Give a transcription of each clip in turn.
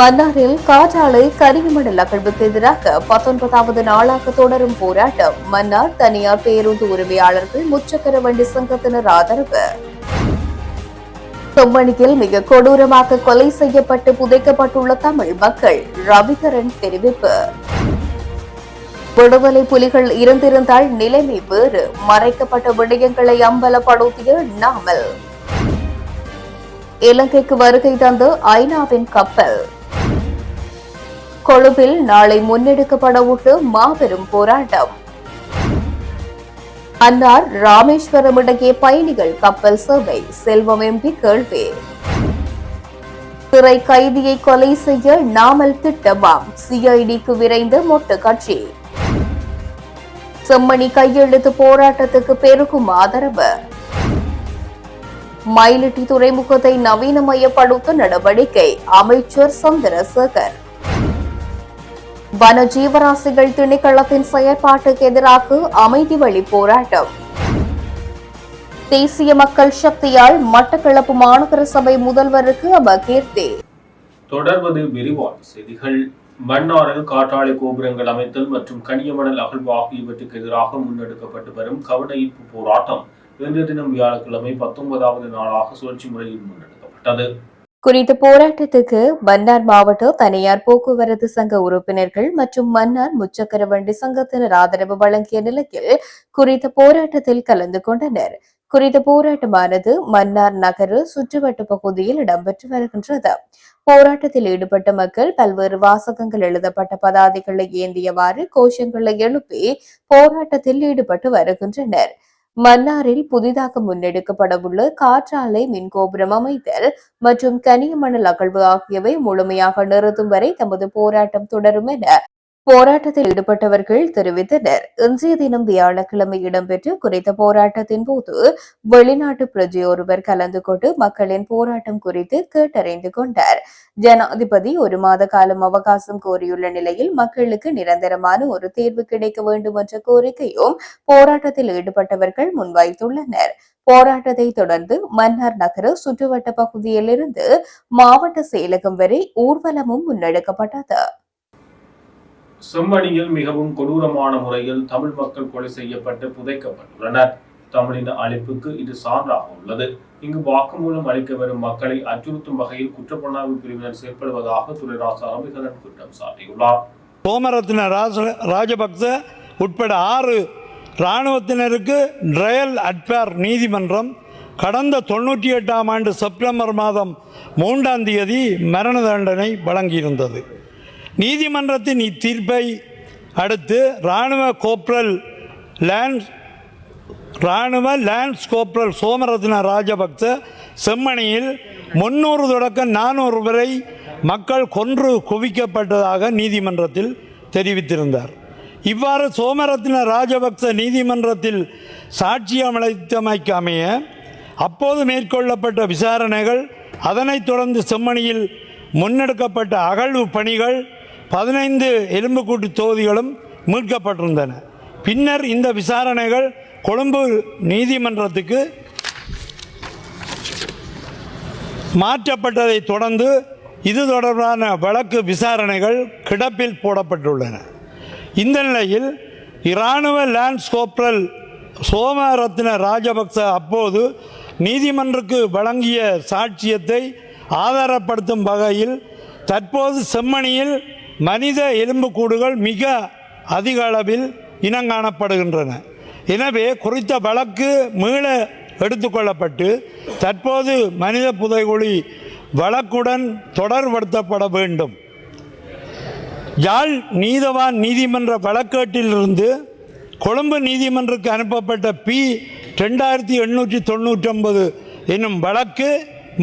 மன்னாரில் காற்றாலை கரியமடல் அகழ்வுக்கு எதிராக பத்தொன்பதாவது நாளாக தொடரும் போராட்டம். மன்னார் தனியார் பேருந்து உரிமையாளர்கள் முச்சக்கர வண்டி சங்கத்தினர் ஆதரவு. தொம்மணியில் மிக கொடூரமாக கொலை செய்யப்பட்டு புதைக்கப்பட்டுள்ள தமிழ் மக்கள் ரவிகரன் தெரிவிப்பு. விடுதலை புலிகள் இருந்திருந்தால் நிலைமை வேறு. மறைக்கப்பட்ட விடயங்களை அம்பலப்படுத்திய நாமல். இலங்கைக்கு வருகை தந்து ஐநாவின் கப்பல். கொழும்பில் நாளை முன்னெடுக்கப்பட உள்ள மாபெரும் போராட்டம். அன்னார் ராமேஸ்வரம் இடையே பயணிகள் கப்பல் சேவை செல்வம் எம்பி கேள்வி. சிறை கைதியை கொலை செய்ய நாமல் திட்டமாம் சிஐடிக்கு விரைந்த மொட்டு கட்சி. செம்மணி கையெழுத்து போராட்டத்துக்கு பெருகும் ஆதரவு. மயிலிட்டி துறைமுகத்தை நவீனமயப்படுத்த நடவடிக்கை அமைச்சர் சந்திரசேகர். வன ஜீவராசிகள் திணைக்களத்தின் செயற்பாட்டுக்கு எதிராக அமைதி வழி போராட்டம். தேசிய மக்கள் சக்தியால் மட்டக்களப்பு மாநகர சபை முதல்வருக்கு அபகீர்த்தி. தொடர்வது விரிவான செய்திகள். மன்னாரில் காற்றாலை கோபுரங்கள் அமைத்தல் மற்றும் கனியமணல் அகழ்வு ஆகியவற்றுக்கு எதிராக முன்னெடுக்கப்பட்டு வரும் கவன ஈர்ப்பு போராட்டம் இன்றைய தினம் வியாழக்கிழமை பத்தொன்பதாவது நாளாக சுழற்சி முறையில் முன்னெடுக்கப்பட்டது. குறித்த போராட்டத்துக்கு மன்னார் மாவட்ட தனியார் போக்குவரத்து சங்க உறுப்பினர்கள் மற்றும் மன்னார் முச்சக்கர வண்டி சங்கத்தினர் ஆதரவு வழங்கிய நிலையில் குறித்த போராட்டத்தில் கலந்து கொண்டனர். குறித்த போராட்டமானது மன்னார் நகர சுற்றுவட்ட பகுதியில் இடம்பெற்று வருகின்றது. போராட்டத்தில் ஈடுபட்ட மக்கள் பல்வேறு வாசகங்கள் எழுதப்பட்ட பதாதைகளை ஏந்தியவாறு கோஷங்களை எழுப்பி போராட்டத்தில் ஈடுபட்டு வருகின்றனர். மன்னாரில் புதிதாக முன்னெடுக்கப்படவுள்ள காற்றாலை மின் கோபுரம் அமைத்தல் மற்றும் கனியமணல் அகழ்வு ஆகியவை முழுமையாக நிறுத்தும் வரை தமது போராட்டம் தொடரும் என போராட்டத்தில் ஈடுபட்டவர்கள் தெரிவித்தனர். இன்றைய தினம் வியாழக்கிழமை இடம்பெற்ற குறித்த போராட்டத்தின் போது வெளிநாட்டு பிரஜை ஒருவர் கலந்து கொண்டு மக்களின் போராட்டம் குறித்து கேட்டறிந்து கொண்டார். ஜனாதிபதி ஒரு மாத காலம் அவகாசம் கோரியுள்ள நிலையில் மக்களுக்கு நிரந்தரமான ஒரு தீர்வு கிடைக்க வேண்டும் என்ற கோரிக்கையும் போராட்டத்தில் ஈடுபட்டவர்கள் முன்வைத்துள்ளனர். போராட்டத்தை தொடர்ந்து மன்னார் நகர சுற்றுவட்ட பகுதியிலிருந்து மாவட்ட செயலகம் வரை ஊர்வலமும் முன்னெடுக்கப்பட்டது. செம்மணியில் மிகவும் கொடூரமான முறையில் தமிழ் மக்கள் கொலை செய்யப்பட்டு புதைக்கப்பட்டுள்ளனர். தமிழின அழிப்புக்கு இது சான்றாக உள்ளது. இங்கு வாக்குமூலம் அளிக்க வரும் மக்களை அச்சுறுத்தும் வகையில் குற்றப்புலனாய்வு பிரிவினர் செயல்படுவதாக துறைராசா அமிகலன் குற்றம் சாட்டியுள்ளார். சோமரத்ன ராஜ ராஜபக்ச உட்பட ஆறு இராணுவத்தினருக்கு ட்ரையல் அட்பேர் நீதிமன்றம் கடந்த தொண்ணூற்றி எட்டாம் ஆண்டு செப்டம்பர் மாதம் மூன்றாம் தேதி மரண தண்டனை வழங்கியிருந்தது. நீதிமன்றத்தின் இத்தீர்ப்பை அடுத்து இராணுவ கோப்ரல் லேண்ட் இராணுவ லேண்ட்ஸ் கோப்ரல் சோமரத்ன ராஜபக்ச செம்மணியில் முன்னூறு தொடக்கம் நானூறு வரை மக்கள் கொன்று குவிக்கப்பட்டதாக நீதிமன்றத்தில் தெரிவித்திருந்தார். இவ்வாறு சோமரத்ன ராஜபக்ச நீதிமன்றத்தில் சாட்சியம் அமைய அப்போது மேற்கொள்ளப்பட்ட விசாரணைகள் அதனைத் தொடர்ந்து செம்மணியில் முன்னெடுக்கப்பட்ட அகழ்வு பணிகள் பதினைந்து எலும்புக்கூட்டு தொகுதிகளும் மீட்கப்பட்டிருந்தன. பின்னர் இந்த விசாரணைகள் கொழும்பு நீதிமன்றத்துக்கு மாற்றப்பட்டதை தொடர்ந்து இது தொடர்பான வழக்கு விசாரணைகள் கிடப்பில் போடப்பட்டுள்ளன. இந்த நிலையில் இராணுவ லேண்ட் கோப்ரல் சோமரத்ன ராஜபக்ச அப்போது நீதிமன்றக்கு வழங்கிய சாட்சியத்தை ஆதாரப்படுத்தும் வகையில் தற்போது செம்மணியில் மனித எலும்புக்கூடுகள் மிக அதிக அளவில் இனங்காணப்படுகின்றன. எனவே குறித்த வழக்கு மீள எடுத்துக்கொள்ளப்பட்டு தற்போது மனித புதைகுழி வழக்குடன் தொடர்படுத்தப்பட வேண்டும். யாழ் நீதவான் நீதிமன்ற வழக்கேட்டிலிருந்து கொழும்பு நீதிமன்றக்கு அனுப்பப்பட்ட பி ரெண்டாயிரத்தி எண்ணூற்றி தொண்ணூற்றொன்பது என்னும் வழக்கு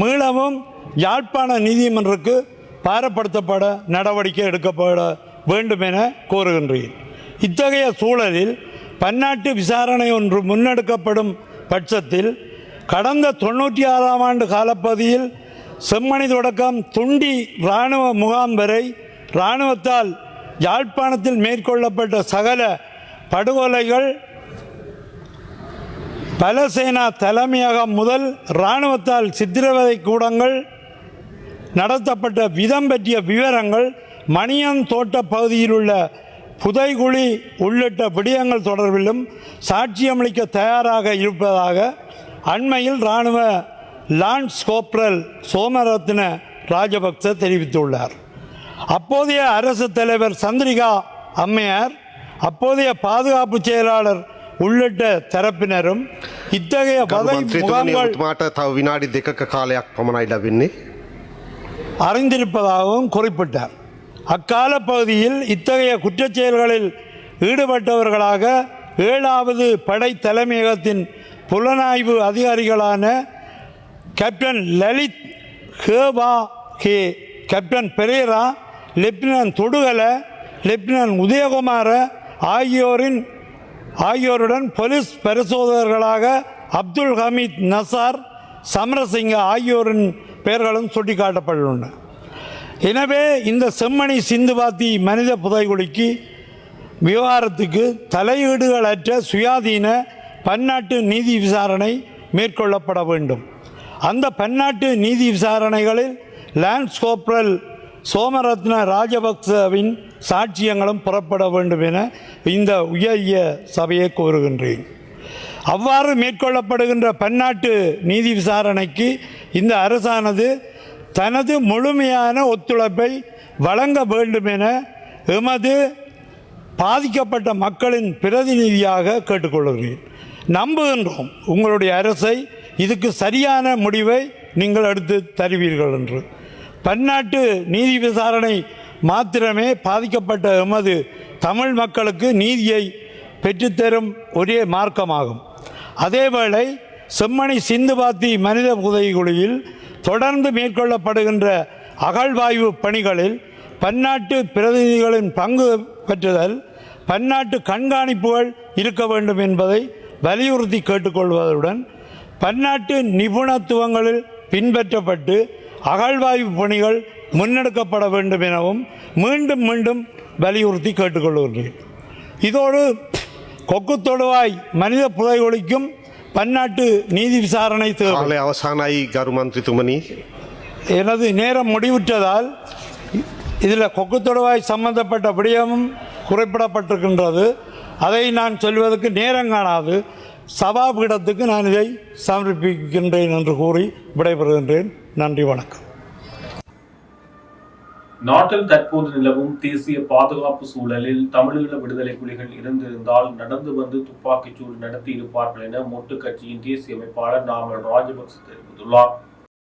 மீளவும் யாழ்ப்பாண நீதிமன்றக்கு பாரப்படுத்தப்பட நடவடிக்கை எடுக்கப்பட வேண்டும் என கோருகின்றேன். இத்தகைய சூழலில் பன்னாட்டு விசாரணை ஒன்று முன்னெடுக்கப்படும் பட்சத்தில் கடந்த தொண்ணூற்றி ஆறாம் ஆண்டு காலப்பகுதியில் செம்மணி தொடக்கம் துண்டி இராணுவ முகாம் வரை இராணுவத்தால் யாழ்ப்பாணத்தில் மேற்கொள்ளப்பட்ட சகல படுகொலைகள் பலசேனா தலைமையகம் முதல் இராணுவத்தால் சித்திரவதை கூடங்கள் நடத்தப்பட்ட விதம் பற்றிய விவரங்கள் மணியன் தோட்ட பகுதியில் உள்ள புதைகுழி உள்ளிட்ட விடயங்கள் தொடர்பிலும் சாட்சியமளிக்க தயாராக இருப்பதாக அண்மையில் இராணுவ லான்ஸ் கோப்ரல் சோமரத்ன ராஜபக்ச தெரிவித்துள்ளார் அப்போதைய அரசு தலைவர் சந்திரிகா அம்மையார் அப்போதைய பாதுகாப்பு செயலாளர் உள்ளிட்ட தரப்பினரும் இத்தகைய ගරු வதை මන්ත්‍රීතුමනි முகாம்கள் ඔබතුමාට තව විනාඩි දෙකක කාලයක් පමණයි ලැබෙන්නේ. அறிந்திருப்பதாகவும் குறிப்பிட்டார். அக்கால பகுதியில் இத்தகைய குற்றச்செயல்களில் ஈடுபட்டவர்களாக ஏழாவது படை தலைமையகத்தின் புலனாய்வு அதிகாரிகளான captain Lalith Heba K captain Perera lieutenant Thodugala lieutenant Udayakumara ஆகியோரின் ஆகியோருடன் போலீஸ் பரிசோதகர்களாக அப்துல் ஹமீத் நசார் சமரசிங்க ஆகியோரின் பெயர்களும் சுட்டிக்காட்டப்பட்டுள்ளன. எனவே இந்த செம்மணி சிந்துபாத்தி மனித புதைகுழிக்கு விவகாரத்துக்கு தலையீடுகளற்ற சுயாதீன பன்னாட்டு நீதி விசாரணை மேற்கொள்ளப்பட வேண்டும். அந்த பன்னாட்டு நீதி விசாரணைகளில் லான்ஸ் கோப்ரல் சோமரத்ன ராஜபக்சவின் சாட்சியங்களும் புறப்பட வேண்டும் என இந்த உயரிய சபையை கோருகின்றேன். அவ்வாறு மேற்கொள்ளப்படுகின்ற பன்னாட்டு நீதி விசாரணைக்கு இந்த அரசானது தனது முழுமையான ஒத்துழைப்பை வழங்க வேண்டும் என எமது பாதிக்கப்பட்ட மக்களின் பிரதிநிதியாக கேட்டுக்கொள்கிறேன். நம்புகின்றோம் உங்களுடைய அரசை இதுக்கு சரியான முடிவை நீங்கள் எடுத்து தருவீர்கள் என்று. பன்னாட்டு நீதி விசாரணை மாத்திரமே பாதிக்கப்பட்ட எமது தமிழ் மக்களுக்கு நீதியை பெற்றுத்தரும் ஒரே மார்க்கமாகும். அதேவேளை செம்மணி சிந்து பாத்தி மனித புதைகுழியில் தொடர்ந்து மேற்கொள்ளப்படுகின்ற அகழ்வாய்வு பணிகளில் பன்னாட்டு பிரதிநிதிகளின் பங்கு பெற்றுதல் பன்னாட்டு கண்காணிப்புகள் இருக்க வேண்டும் என்பதை வலியுறுத்தி கேட்டுக்கொள்வதுடன் பன்னாட்டு நிபுணத்துவங்களில் பின்பற்றப்பட்டு அகழ்வாய்வு பணிகள் முன்னெடுக்கப்பட வேண்டும் எனவும் மீண்டும் மீண்டும் வலியுறுத்தி கேட்டுக்கொள்கின்றேன் இதோடு கொக்கு தொடுவாய் மனித புதைகுழிக்கும் பன்னாட்டு நீதி விசாரணை தேவை. அவசானாய் கருமந்திரித்துமணி எனது நேரம் முடிவுற்றதால் இதில் கொக்கு தொடவாய் சம்பந்தப்பட்ட விடயமும் குறிப்பிடப்பட்டிருக்கின்றது. அதை நான் சொல்வதற்கு நேரம் காணாது. சபாபீடத்துக்கு நான் இதை சமர்ப்பிக்கின்றேன் என்று கூறி விடைபெறுகின்றேன். நன்றி வணக்கம். நாட்டில் தற்போது நிலவும் தேசிய பாதுகாப்பு சூழலில் தமிழீழ விடுதலை புலிகள் இருந்திருந்தால் நடந்து வந்து துப்பாக்கிச் சூடு நடத்தியிருப்பார்கள் என மொட்டு கட்சியின் தேசிய அமைப்பாளர் நாமல் ராஜபக்ச தெரிவித்துள்ளார்.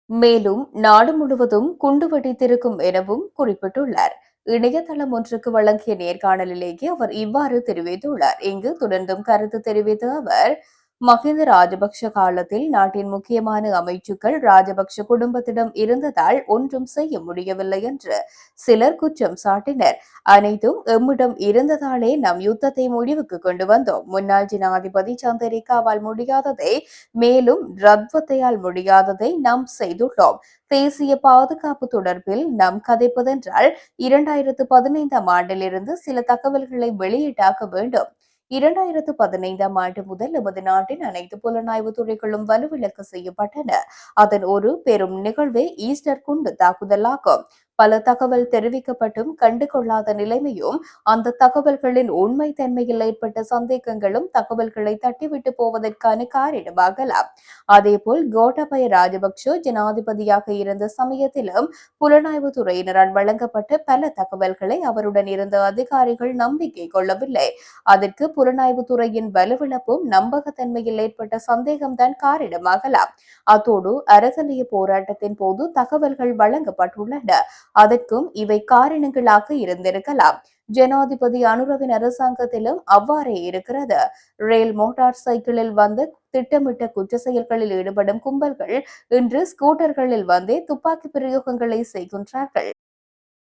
மேலும் நாடு முழுவதும் குண்டு வெடித்திருக்கும் எனவும் குறிப்பிட்டுள்ளார். இணையதளம் ஒன்றுக்கு வழங்கிய நேர்காணலிலேயே அவர் இவ்வாறு தெரிவித்துள்ளார். இங்கு தொடர்ந்தும் கருத்து தெரிவித்த அவர் மஹிந்த ராஜபக்ஷ காலத்தில் நாட்டின் முக்கியமான அமைச்சுக்கள் ராஜபக்ஷ குடும்பத்திடம் இருந்ததால் ஒன்றும் செய்ய முடியவில்லை என்று சிலர் குற்றம் சாட்டினர். அனைத்தும் எம்மிடம் இருந்ததாலே நம் யுத்தத்தை முடிவுக்கு கொண்டு வந்தோம். முன்னாள் ஜனாதிபதி சந்திரிகாவால் முடியாததை மேலும் ரத்வத்தையால் முடியாததை நாம் செய்துள்ளோம். தேசிய பாதுகாப்பு தொடர்பில் நாம் கதைப்பதென்றால் இரண்டாயிரத்து பதினைந்தாம் ஆண்டிலிருந்து சில தகவல்களை வெளியிட்டாக்க வேண்டும். இரண்டாயிரத்து பதினைந்தாம் ஆண்டு முதல் எமது நாட்டின் அனைத்து புலனாய்வு துறைகளும் வலுவிலக்கு செய்யப்பட்டன. அதன் ஒரு பெரும் நிகழ்வே ஈஸ்டர் குண்டு தாக்குதலாகும். பல தகவல் தெரிவிக்கப்பட்டும் கண்டுகொள்ளாத நிலைமையும் அந்த தகவல்களின் உண்மைத்தன்மையில் ஏற்பட்ட சந்தேகங்களும் தகவல்களை தட்டிவிட்டு போவதற்கான காரணமாகலாம். அதேபோல் கோட்டபய ராஜபக்ஷ ஜனாதிபதியாக இருந்த சமயத்திலும் புலனாய்வு துறையினரால் வழங்கப்பட்ட பல தகவல்களை அவருடன் இருந்த அதிகாரிகள் நம்பிக்கை கொள்ளவில்லை. அதற்கு புலனாய்வு துறையின் வலுவிழப்பும் நம்பகத்தன்மையில் ஏற்பட்ட சந்தேகம்தான் காரணமாகலாம். அத்தோடு அரசலிய போராட்டத்தின் போது தகவல்கள் வழங்கப்பட்டுள்ளன. அதற்கும் இவை காரணங்களாக இருந்திருக்கலாம். ஜனாதிபதி அனுரவின் அரசாங்கத்திலும் அவ்வாறே இருக்கிறது. ரயில் மோட்டார் சைக்கிளில் வந்து திட்டமிட்ட குற்ற செயல்களில் ஈடுபடும் கும்பல்கள் இன்று ஸ்கூட்டர்களில் வந்தே துப்பாக்கி பிரயோகங்களை செய்கின்றார்கள்.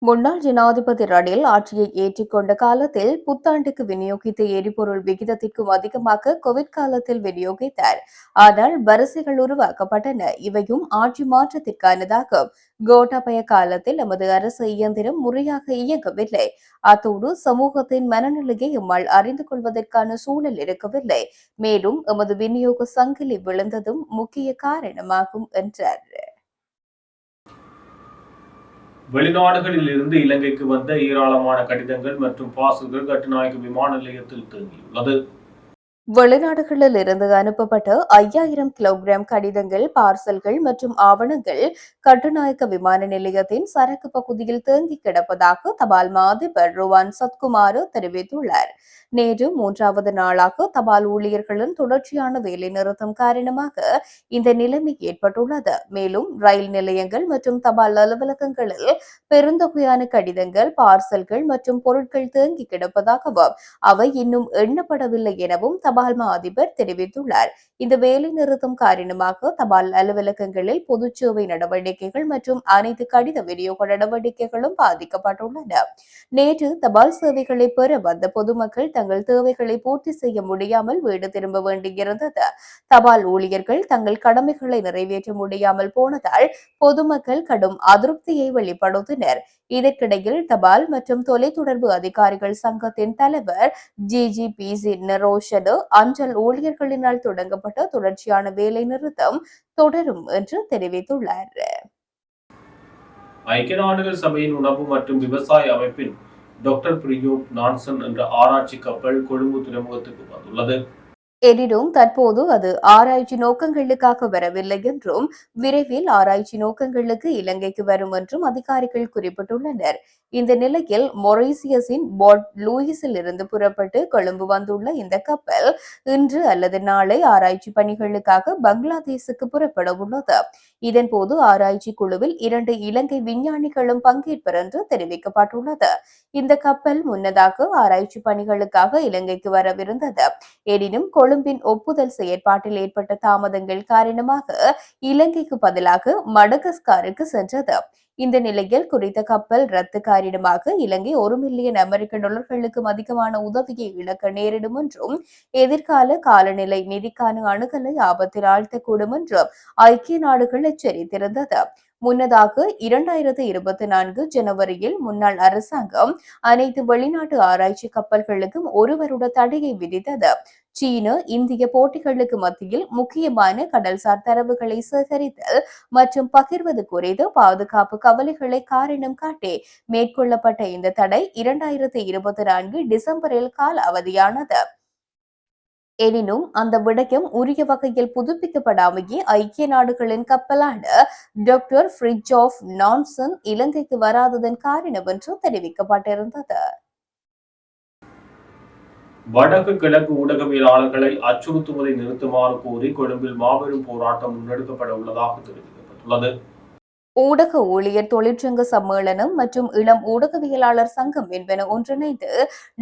முன்னாள் ஜனாதிபதி ரணில் ஆட்சியை ஏற்றுக்கொண்ட காலத்தில் புத்தாண்டுக்கு விநியோகித்த எரிபொருள் விகிதத்திற்கும் அதிகமாக கோவிட் காலத்தில் விநியோகித்தார். ஆனால் வரிசைகள் உருவாக்கப்பட்டன. இவையும் ஆட்சி மாற்றத்திற்கானதாகும். கோட்டாபய காலத்தில் நமது அரசு இயந்திரம் முறையாக இயங்கவில்லை. அத்தோடு சமூகத்தின் மனநிலையை எம்மால் அறிந்து கொள்வதற்கான சூழல் இருக்கவில்லை மேலும் எமது விநியோக சங்கிலி விழுந்ததும் முக்கிய காரணமாகும் என்றார். வெளிநாடுகளில் இருந்து இலங்கைக்கு வந்த ஏராளமான கடிதங்கள் மற்றும் பாசுகள் கட்டுநாயக்க விமான நிலையத்தில் தேங்கியுள்ளது. வெளிநாடுகளில் இருந்து அனுப்பப்பட்ட ஐயாயிரம் கிலோகிராம் கடிதங்கள் பார்சல்கள் மற்றும் ஆவணங்கள் கட்டுநாயக்க விமான நிலையத்தின் சரக்கு பகுதியில் தேங்கி கிடப்பதாக தபால் மாதிபர் ருவான் சத்குமார் தெரிவித்துள்ளார். நேற்று மூன்றாவது நாளாக தபால் ஊழியர்களின் தொடர்ச்சியான வேலை நிறுத்தம் காரணமாக இந்த நிலைமை ஏற்பட்டுள்ளது. மேலும் ரயில் நிலையங்கள் மற்றும் தபால் அலுவலகங்களில் பெருந்தொகையான கடிதங்கள் பார்சல்கள் மற்றும் பொருட்கள் தேங்கி கிடப்பதாகவும் அவை இன்னும் எண்ணப்படவில்லை எனவும் தபால் மா அதிபர் தெரிவித்துள்ளார். இந்த வேலை நிறுத்தம் காரணமாக தபால் அலுவலகங்களில் பொதுச்சேவை நடவடிக்கைகள் மற்றும் அனைத்து கடித விநியோக நடவடிக்கைகளும் பாதிக்கப்பட்டுள்ளன. நேற்று தபால் சேவைகளை பெற வந்த பொதுமக்கள் தங்கள் தேவைகளை பூர்த்தி செய்ய முடியாமல் வீடு திரும்ப வேண்டியிருந்தது. தபால் ஊழியர்கள் தங்கள் கடமைகளை நிறைவேற்ற முடியாமல் போனதால் பொதுமக்கள் கடும் அதிருப்தியை வெளிப்படுத்தினர். இதற்கிடையில் தபால் மற்றும் தொலைத்தொடர்பு அதிகாரிகள் சங்கத்தின் தலைவர் ஜி ஜி பி சி நரோஷனு அஞ்சல் ஊழியர்களினால் தொடங்கப்பட்ட தொடர்ச்சியான வேலை நிறுத்தம் தொடரும் என்று தெரிவித்துள்ளார். ஐக்கிய நாடுகள் சபையின் உணவு மற்றும் விவசாய அமைப்பின் டாக்டர் பிரியூப் நான்சன் என்ற ஆராய்ச்சி கப்பல் கொழும்பு துறைமுகத்துக்கு வந்துள்ளது. எனினும் தற்போது அது ஆராய்ச்சி நோக்கங்களுக்காக வரவில்லை என்றும் விரைவில் ஆராய்ச்சி நோக்கங்களுக்கு இலங்கைக்கு வரும் என்றும் அதிகாரிகள் குறிப்பிட்டுள்ளனர். இந்த நிலையில் மொரீசியஸின் போர்ட் லூயிஸில் இருந்து புறப்பட்டு கொழும்பு வந்துள்ள இந்த கப்பல் இன்று அல்லது நாளை ஆராய்ச்சி பணிகளுக்காக பங்களாதேசுக்கு புறப்பட உள்ளது. இதன்போது ஆராய்ச்சி குழுவில் இரண்டு இலங்கை விஞ்ஞானிகளும் பங்கேற்பர் என்று தெரிவிக்கப்பட்டுள்ளது. இந்த கப்பல் முன்னதாக ஆராய்ச்சி பணிகளுக்காக இலங்கைக்கு வரவிருந்தது. எனினும் கொழும்பின் ஒப்புதல் செயற்பாட்டில் ஏற்பட்ட தாமதங்கள் காரணமாக இலங்கைக்கு பதிலாக மடகஸ்காருக்கு சென்றது. இந்த நிலையில் குறித்த கப்பல் ரத்து காரணமாக இலங்கை ஒரு மில்லியன் அமெரிக்க டாலர்களுக்கும் அதிகமான உதவியை இழக்க நேரிடும் என்றும் எதிர்கால காலநிலை நிதிக்கான அணுகலை ஆபத்தில் ஆழ்த்தக்கூடும் என்றும் ஐக்கிய நாடுகள் எச்சரித்திருந்தது. முன்னதாக இரண்டாயிரத்தி இருபத்தி நான்கு ஜனவரியில் முன்னாள் அரசாங்கம் அனைத்து வெளிநாட்டு ஆராய்ச்சி கப்பல்களுக்கும் ஒரு வருட தடையை விதித்தது. சீன இந்திய போட்டிகளுக்கு மத்தியில் முக்கியமான கடல்சார் தரவுகளை சேகரித்தல் மற்றும் பகிர்வது குறித்து பாதுகாப்பு கவலைகளை காரணம் காட்டி மேற்கொள்ளப்பட்ட இந்த தடை இரண்டாயிரத்தி இருபத்தி நான்கு டிசம்பரில் கால அவதியானது. எனினும் அந்த விடயம் உரிய வகையில் புதுப்பிக்கப்படாமையே ஐக்கிய நாடுகளின் கப்பலான டாக்டர் ஃப்ரிட்ஜ் ஆஃப் நான்சன் இலங்கைக்கு வராததன் காரணம் என்று தெரிவிக்கப்பட்டிருந்தது. வடக்கு கிழக்கு ஊடகவியலாளர்களை அச்சுறுத்துவதை நிறுத்துமாறு கோரி கொழும்பில் மாபெரும் போராட்டம் முன்னெடுக்கப்பட உள்ளதாக தெரிவிக்கப்பட்டுள்ளது. ஊடக ஊழியர் தொழிற்சங்க சம்மேளனம் மற்றும் இளம் ஊடகவியலாளர் சங்கம் என்பன ஒன்றிணைந்து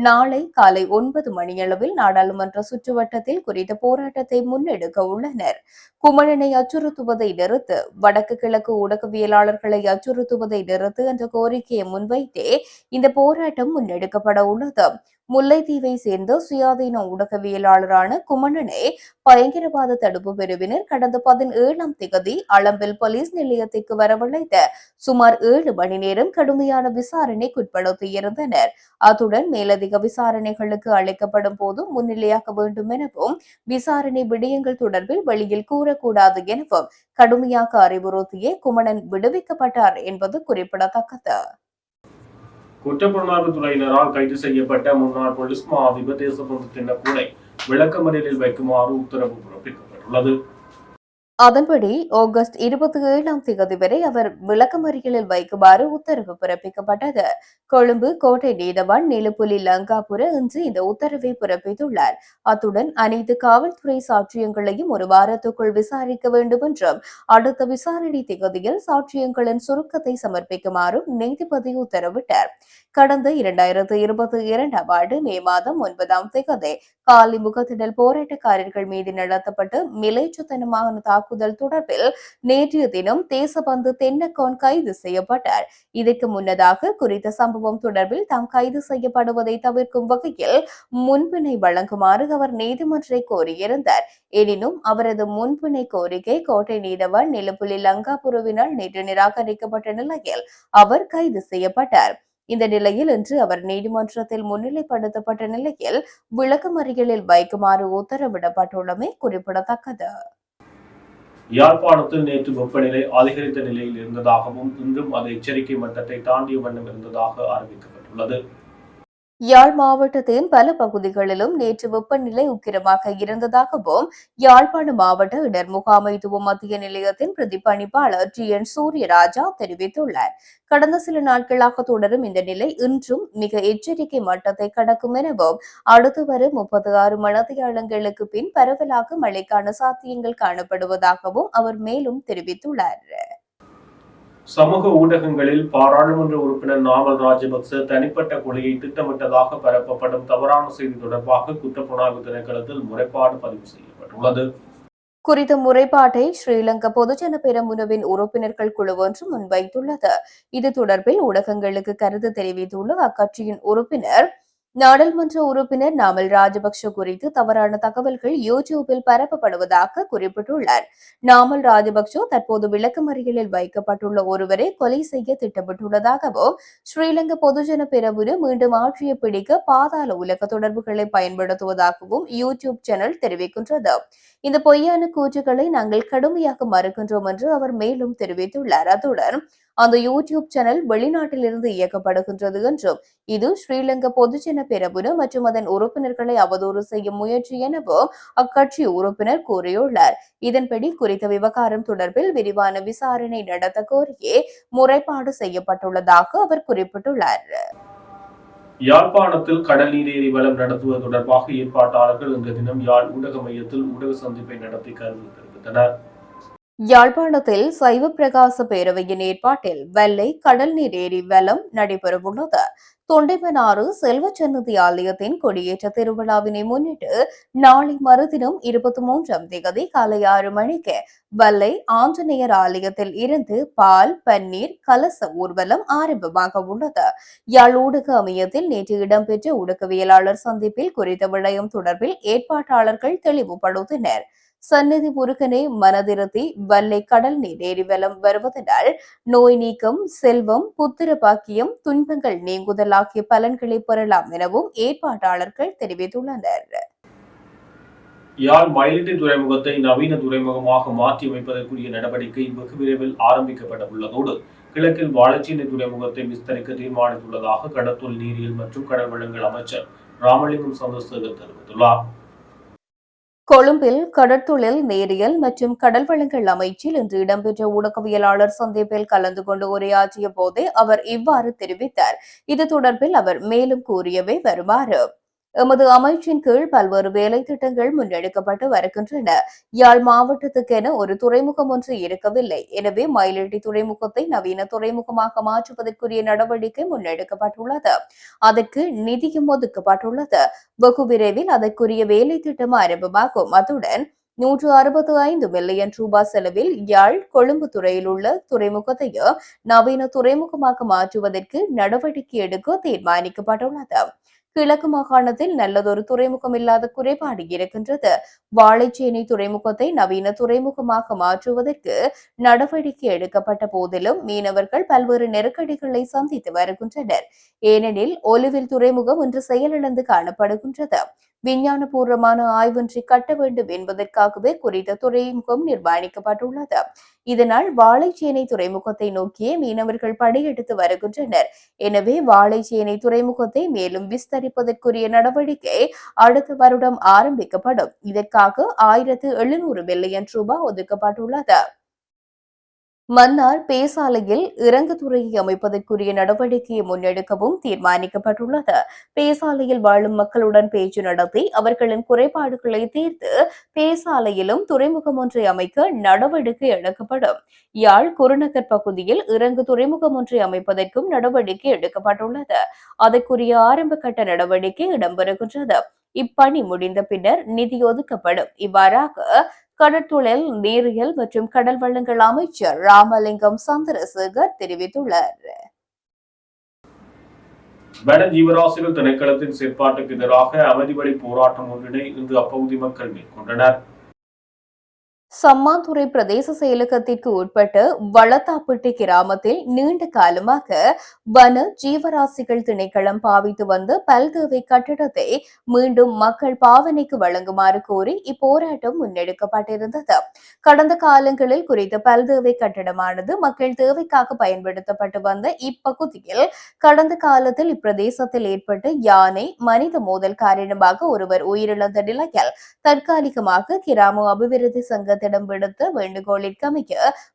நாளை காலை ஒன்பது மணியளவில் நாடாளுமன்ற சுற்றுவட்டத்தில் குறித்த போராட்டத்தை முன்னெடுக்க உள்ளனர். குமரனை அச்சுறுத்துவதை நிறுத்து வடக்கு கிழக்கு ஊடகவியலாளர்களை அச்சுறுத்துவதை நிறுத்து என்ற கோரிக்கையை முன்வைத்தே இந்த போராட்டம் முன்னெடுக்கப்பட உள்ளது. முல்லைத்தீவை சேர்ந்த சுயாதீன ஊடகவியலாளரான குமணனை பயங்கரவாத தடுப்பு பிரிவினர் கடந்த பதினேழாம் திகதி அளம்பில் போலீஸ் நிலையத்திற்கு வரவழைத்த சுமார் ஏழு மணி நேரம் கடுமையான விசாரணைக்குட்படுத்தியிருந்தனர். அத்துடன் மேலதிக விசாரணைகளுக்கு அழைக்கப்படும் போது முன்னிலையாக வேண்டும் எனவும் விசாரணை விடயங்கள் தொடர்பில் வெளியில் கூறக்கூடாது எனவும் கடுமையாக அறிவுறுத்திய குமணன் விடுவிக்கப்பட்டார் என்பது குறிப்பிடத்தக்கது. குற்றப்புலனாய்வு துறையினரால் கைது செய்யப்பட்ட முன்னாள் போலீஸ் மா அதிபர் கூடை தின்னக்கூடை விளக்கமறியலில் வைக்குமாறு உத்தரவு பிறப்பிக்கப்பட்டுள்ளது. அதன்படி ஆகஸ்ட் இருபத்தி ஏழாம் தேதி வரை அவர் விளக்கமறியலில் வைக்குமாறு உத்தரவு பிறப்பிக்கப்பட்டது. கொழும்பு கோட்டை நீதவான் நீலப்புலி லங்காபுர இன்று இந்த உத்தரவை பிறப்பித்துள்ளார். அத்துடன் அனைத்து காவல்துறை சாட்சியங்களையும் ஒரு வாரத்துக்குள் விசாரிக்க வேண்டும் என்றும் அடுத்த விசாரணை திகதியில் சாட்சியங்களின் சுருக்கத்தை சமர்ப்பிக்குமாறும் நீதிபதி உத்தரவிட்டார். கடந்த இரண்டாயிரத்து இருபத்தி இரண்டாம் ஆண்டு மே மாதம் ஒன்பதாம் தேதி காலி முகத்திடல் போராட்டக்காரர்கள் மீது நடத்தப்பட்டு மிலேச்சுத்தனமான தாக்குதல் தொடர்பில் நேற்றைய தினம் தேசபந்து தென்னக்கான் கைது செய்யப்பட்டார். இதற்கு முன்னதாக குறித்த சம்பவம் தொடர்பில் தாம் கைது செய்யப்படுவதை தவிர்க்கும் வகையில் முன்பினை வழங்குமாறு அவர் நீதிமன்றை கோரியிருந்தார். எனினும் அவரது முன்பினை கோரிக்கை கோட்டை நீதவன் நிலப்புலி லங்காபுருவினால் நேற்று நிராகரிக்கப்பட்ட நிலையில் அவர் கைது செய்யப்பட்டார். இந்த நிலையில் இன்று அவர் நீதிமன்றத்தில் முன்னிலைப்படுத்தப்பட்ட நிலையில் விளக்கமறியலில் வைக்குமாறு உத்தரவிடப்பட்டுள்ளமை குறிப்பிடத்தக்கது. யாழ்ப்பாணத்தில் நேற்று வெப்பநிலை அதிகரித்த நிலையில் இருந்ததாகவும் இன்றும் அது எச்சரிக்கை மட்டத்தை தாண்டிய வண்ணம் இருந்ததாக அறிவிக்கப்பட்டுள்ளது. யாழ் மாவட்டத்தின் பல பகுதிகளிலும் நேற்று வெப்பநிலை உக்கிரமாக இருந்ததாகவும் யாழ்ப்பாண மாவட்ட இடர் முகாமைத்துவ மத்திய நிலையத்தின் பிரதிபணிப்பாளர் டி என் சூரியராஜா தெரிவித்துள்ளார். கடந்த சில நாட்களாக தொடரும் இந்த நிலை இன்றும் மிக எச்சரிக்கை மட்டத்தை கடக்கும் எனவும் அடுத்து வரும் முப்பத்தி ஆறு மணத்தியாளங்களுக்கு பின் பரவலாக மழைக்கான சாத்தியங்கள் காணப்படுவதாகவும் அவர் மேலும் தெரிவித்துள்ளார். சமூக ஊடகங்களில் பாராளுமன்ற உறுப்பினர் நாமல் ராஜபக்ச தனிப்பட்ட கொலையை திட்டமிட்டதாக பரப்பப்படும் தவறான செய்தி தொடர்பாக குற்றப்புலனாய்வு திணைக்களத்தில் முறைப்பாடு பதிவு செய்யப்பட்டுள்ளது. குறித்த முறைப்பாட்டை ஸ்ரீலங்கா பொதுஜன பெரமுனவின் உறுப்பினர்கள் குழு ஒன்று முன்வைத்துள்ளது. இது தொடர்பில் ஊடகங்களுக்கு கருத்து தெரிவித்துள்ள அக்கட்சியின் உறுப்பினர் நாடாளுமன்ற உறுப்பினர் நாமல் ராஜபக்ஷ குறித்து தவறான தகவல்கள் யூடியூபில் பரப்பப்படுவதாக குறிப்பிட்டுள்ளார். நாமல் ராஜபக்ஷ தற்போது விளக்கமறியலில் வைக்கப்பட்டுள்ள ஒருவரை கொலை செய்ய திட்டமிட்டுள்ளதாகவும் ஸ்ரீலங்கா பொதுஜன பிரிவு மீண்டும் ஆட்சியை பிடிக்க பாதாள உலக தொடர்புகளை பயன்படுத்துவதாகவும் யூடியூப் சேனல் தெரிவிக்கின்றது. இந்த பொய்யான கூற்றுகளை நாங்கள் கடுமையாக மறுக்கின்றோம் என்று அவர் மேலும் தெரிவித்துள்ளார். அத்துடன் அந்த யூடியூப் சேனல் வெளிநாட்டிலிருந்து இயக்கப்படுகின்றது என்றும் இது ஸ்ரீலங்கா பொதுஜன பெரமுன மற்றும் அதன் உறுப்பினர்களை அவதூறு செய்யும் முயற்சி எனவும் அக்கட்சி உறுப்பினர் கூறியுள்ளார். இதன்படி குறித்த விவகாரம் தொடர்பில் விரிவான விசாரணை நடத்த கோரியே முறைப்பாடு செய்யப்பட்டுள்ளதாக அவர் குறிப்பிட்டுள்ளார். யாழ்ப்பாணத்தில் கடல் நீரேறி வளம் நடத்துவது தொடர்பாக ஏற்பாட்டாளர்கள் இன்று தினம் யாழ் ஊடக மையத்தில் ஊடக சந்திப்பை நடத்தி கருத்து தெரிவித்தனர். யாழ்ப்பாணத்தில் சைவ பிரகாச பேரவையின் ஏற்பாட்டில் வெள்ளை கடல் நீர் ஏரி வெள்ளம் நடைபெறவுள்ளது. தொண்டைமனாறு செல்வச்சன்னதி ஆலயத்தின் கொடியேற்ற திருவிழாவினை முன்னிட்டு நாளை மறுதினம் இருபத்தி மூன்றாம் தேதி காலை ஆறு மணிக்கு வல்லை ஆஞ்சநேயர் ஆலயத்தில் இருந்து பால் பன்னீர் கலச ஊர்வலம் ஆரம்பமாக உள்ளது. யாழ் ஊடக அமையத்தில் நேற்று இடம்பெற்ற ஊடகவியலாளர் சந்திப்பில் குறித்த விடயம் தொடர்பில் ஏற்பாட்டாளர்கள் தெளிவுபடுத்தினர். சந்நிதி முருகனை மனதிருத்தி வல்லை கடல் நீர் எரிவலம் வருவதனால் நோய் நீக்கம் செல்வம் புத்திர பாக்கியம் துன்பங்கள் நீங்குதல் ஆகிய பலன்களை பெறலாம் எனவும் ஏற்பாட்டாளர்கள் தெரிவித்துள்ளனர். யாழ் மயிலிட்டி துறைமுகத்தை நவீன துறைமுகமாக மாற்றி அமைப்பதற்குரிய நடவடிக்கை வெகு விரைவில் ஆரம்பிக்கப்பட உள்ளதோடு கிழக்கில் வாழைச்சீனை துறைமுகத்தை விஸ்தரிக்க தீர்மானித்துள்ளதாக கடற்தொழில் நீரியல் மற்றும் கடல் வளங்கள் அமைச்சர் ராமலிங்கம் சந்திரசேகர் தெரிவித்துள்ளார். கொழும்பில் கடற்தொழில் நேரியல் மற்றும் கடல் வளங்கள் அமைச்சில் இன்று இடம்பெற்ற ஊடகவியலாளர் சந்திப்பில் கலந்து கொண்டு உரையாற்றிய போதே அவர் இவ்வாறு தெரிவித்தார். இது தொடர்பில் அவர் மேலும் கூறியவை வருமாறு. எமது அமைச்சின் கீழ் பல்வேறு வேலை திட்டங்கள் முன்னெடுக்கப்பட்டு வருகின்றன. யாழ் மாவட்டத்துக்கென ஒரு துறைமுகம் ஒன்று இருக்கவில்லை. எனவே மயிலிட்டி துறைமுகத்தை நவீன துறைமுகமாக மாற்றுவதற்குரிய நடவடிக்கை முன்னெடுக்கப்பட்டுள்ளது. அதற்கு நிதியும் ஒதுக்கப்பட்டுள்ளது. வெகு விரைவில் அதற்குரிய வேலை திட்டம் ஆரம்பமாகும். அத்துடன் நூற்று அறுபத்து ஐந்து மில்லியன் ரூபாய் செலவில் யாழ் கொழும்பு துறையில் உள்ள துறைமுகத்தையும் நவீன துறைமுகமாக மாற்றுவதற்கு நடவடிக்கை எடுக்க தீர்மானிக்கப்பட்டுள்ளது. கிழக்கு மாகாணத்தில் நல்லதொரு துறைமுகம் இல்லாத குறைபாடு இருக்கின்றது. வாழைச்சேனை துறைமுகத்தை நவீன துறைமுகமாக மாற்றுவதற்கு நடவடிக்கை எடுக்கப்பட்ட போதிலும் மீனவர்கள் பல்வேறு நெருக்கடிகளை சந்தித்து வருகின்றனர். ஏனெனில் ஒலுவில் துறைமுகம் இன்று செயலிழந்து காணப்படுகின்றது. விஞ்ஞானபூர்வமான ஆய்வொன்றை கட்ட வேண்டும் என்பதற்காகவே குறித்த துறைமுகம் நிர்மாணிக்கப்பட்டுள்ளது. இதனால் வாழைச்சேனை துறைமுகத்தை நோக்கியே மீனவர்கள் படையெடுத்து வருகின்றனர். எனவே வாழைச்சேனை துறைமுகத்தை மேலும் விஸ்தரிப்பதற்குரிய நடவடிக்கை அடுத்த வருடம் ஆரம்பிக்கப்படும். இதற்காக ஆயிரத்து எழுநூறு மில்லியன் ரூபாய் ஒதுக்கப்பட்டுள்ளது. மன்னார் பேசாலையில் இறங்குதுறையை அமைப்பதற்குரிய நடவடிக்கையை முன்னெடுக்கவும் தீர்மானிக்கப்பட்டுள்ளது. பேசாலையில் வாழும் மக்களுடன் பேச்சு நடத்தி அவர்களின் குறைபாடுகளை தீர்த்து பேசாலையிலும் துறைமுகம் ஒன்றை அமைக்க நடவடிக்கை எடுக்கப்படும். யாழ் குருநகர் பகுதியில் இறங்கு துறைமுகம் ஒன்றை அமைப்பதற்கும் நடவடிக்கை எடுக்கப்பட்டுள்ளது. அதற்குரிய ஆரம்ப கட்ட நடவடிக்கை இடம்பெறுகின்றது. இப்பணி முடிந்த பின்னர் நிதி ஒதுக்கப்படும். இவ்வாறாக கடற்தொழில் நீரியல் மற்றும் கடல் வளங்கள் அமைச்சர் ராமலிங்கம் சந்திரசேகர் தெரிவித்துள்ளார். வன ஜீவராசிகள் திணைக்களத்தின் செயற்பாட்டுக்கு எதிராக அமைதி வழி போராட்டம் ஒன்றினை இன்று அப்பகுதி மக்கள் மேற்கொண்டனர். சம்மாந்துறை பிரதேச செயலகத்திற்கு உட்பட்ட வளத்தாப்பட்டி கிராமத்தில் நீண்ட காலமாக வன ஜீவராசிகள் திணைக்களம் பாவித்து வந்த பல்தேவை கட்டிடத்தை மீண்டும் மக்கள் பாவனைக்கு வழங்குமாறு கோரி இப்போராட்டம் முன்னெடுக்கப்பட்டிருந்தது. கடந்த காலங்களில் குறித்த பல்தேவை கட்டிடமானது மக்கள் தேவைக்காக பயன்படுத்தப்பட்டு வந்த இப்பகுதியில் கடந்த காலத்தில் இப்பிரதேசத்தில் ஏற்பட்ட யானை மனித மோதல் காரணமாக ஒருவர் உயிரிழந்த நிலையில் தற்காலிகமாக கிராம அபிவிருத்தி சங்கத்திடம் விடுத்த வேண்டுகோளிற்கமைய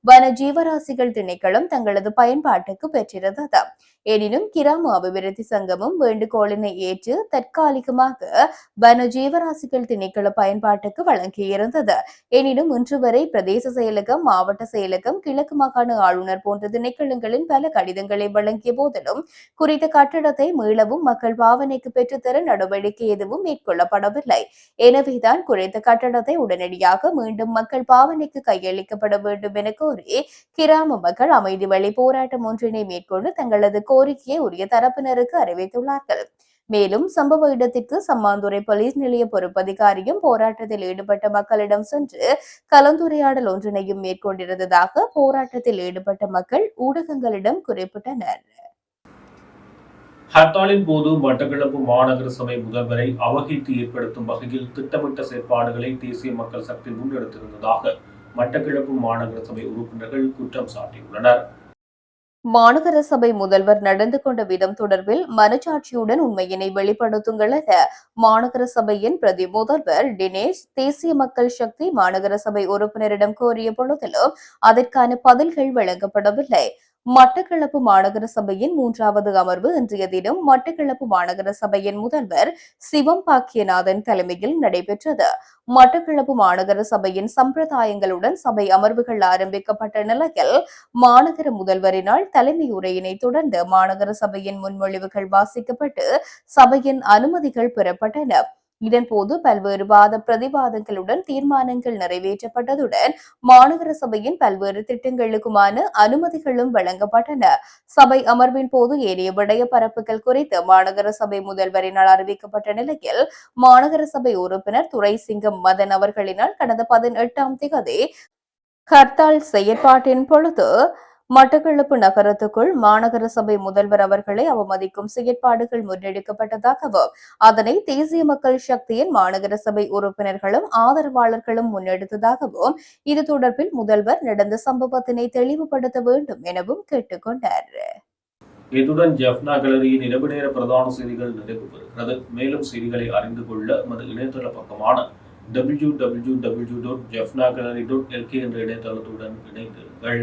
வன ஜீவராசிகள் திணைக்களம் தங்களது பயன்பாட்டுக்கு பெற்றிருந்தது. எனினும் கிராம அபிவிருத்தி சங்கமும் வேண்டுகோளினை ஏற்று தற்காலிகமாக வன ஜீவராசிகள் திணைக்கள பயன்பாட்டுக்கு வழங்கியிருந்தது எனினும் இன்று வரை பிரதேச செயலகம் மாவட்ட செயலகம் கிழக்கு மாகாண ஆளுநர் போன்ற திணைக்களங்களின் பல கடிதங்களை வழங்கிய போதிலும் குறித்த கட்டடத்தை மீளவும் மக்கள் பாவனைக்கு பெற்றுத்தர நடவடிக்கை எதுவும் மேற்கொள்ளப்படவில்லை. எனவேதான் குறைத்த கட்டடத்தை உடனடியாக மீண்டும் மக்கள் பாவனைக்கு கையளிக்கப்பட வேண்டும் என கோரி கிராம மக்கள் அமைதி வழி போராட்டம் ஒன்றினை மேற்கொண்டு தங்களது கோரிக்கையை உரிய தரப்பினருக்கு அறிவித்துள்ளார்கள். மேலும் சம்பவ இடத்திற்கு சம்மாந்துறை போலீஸ் நிலைய பொறுப்பதிகாரியும் போராட்டத்தில் ஈடுபட்ட மக்களிடம் சென்று கலந்துரையாடல் ஒன்றினையும் மேற்கொண்டிருந்ததாக போராட்டத்தில் ஈடுபட்ட மக்கள் ஊடகங்களிடம் குறிப்பிட்டனர். ஹர்த்தாலின் போது மட்டக்களப்பு மாநகர சபை முதல்வரை அவகைத்து ஏற்படுத்தும் வகையில் திட்டமிட்ட செயற்பாடுகளை தேசிய மக்கள் சக்தி முன்னெடுத்திருந்ததாக மட்டக்களப்பு மாநகர சபை உறுப்பினர்கள் குற்றம் சாட்டியுள்ளனர். மாநகர சபை முதல்வர் நடந்து கொண்ட விதம் தொடர்பில் மனச்சாட்சியுடன் உண்மையினை வெளிப்படுத்துங்கள் என மாநகர சபையின் பிரதி முதல்வர் டினேஷ் தேசிய மக்கள் சக்தி மாநகர சபை உறுப்பினரிடம் கோரிய பொழுதிலும் அதற்கான பதில்கள் வழங்கப்படவில்லை. மட்டக்களப்பு மாநகர சபையின் மூன்றாவது அமர்வு இன்றைய தினம் மட்டக்களப்பு மாநகர சபையின் முதல்வர் சிவம் பாக்கியநாதன் தலைமையில் நடைபெற்றது. மட்டக்களப்பு மாநகர சபையின் சம்பிரதாயங்களுடன் சபை அமர்வுகள் ஆரம்பிக்கப்பட்ட நிலையில் மாநகர முதல்வரினால் தலைமை உரையினை தொடர்ந்து மாநகர சபையின் முன்மொழிவுகள் வாசிக்கப்பட்டு சபையின் அனுமதிகள் பெறப்பட்டன. இதன்போது பல்வேறு வாத பிரதிவாதங்களுடன் தீர்மானங்கள் நிறைவேற்றப்பட்டதுடன் மாநகர சபையின் பல்வேறு திட்டங்களுக்குமான அனுமதிகளும் வழங்கப்பட்டன. சபை அமர்வின் போது ஏனைய விடய பரப்புகள் குறித்து மாநகர சபை முதல்வரினால் அறிவிக்கப்பட்ட நிலையில் மாநகர சபை உறுப்பினர் துரை சிங்கம் மதன் அவர்களினால் கடந்த பதினெட்டாம் திகதி ஹர்த்தால் செயற்பாட்டின் பொழுது மட்டக்களப்பு நகரத்துக்குள் மாநகர சபை முதல்வர் அவர்களை அவமதிக்கும் செயற்பாடுகள் முன்னெடுக்கப்பட்டதாகவும் அதனை தேசிய மக்கள் சக்தியின் மாநகர சபை உறுப்பினர்களும் ஆதரவாளர்களும் முன்னெடுத்ததாகவும் இது தொடர்பில் முதல்வர் நடந்த சம்பவத்தினை தெளிவுபடுத்த வேண்டும் எனவும் கேட்டுக்கொண்டார் இத்துடன் ஜெஃப்னா கலரியின் இரவு நேர பிரதான செய்திகள் நிறைவு பெறுகிறது மேலும் செய்திகளை அறிந்து கொள்ள நமது இணையதள பக்கமான W W W dot Jaffna gallery dot LK என்ற இணையதளத்துடன் இணைந்திருங்கள்.